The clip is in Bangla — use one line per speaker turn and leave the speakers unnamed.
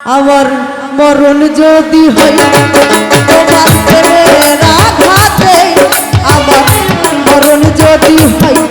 আমার মরণ যদি হয় তোমার আমার মরণ যদি হয়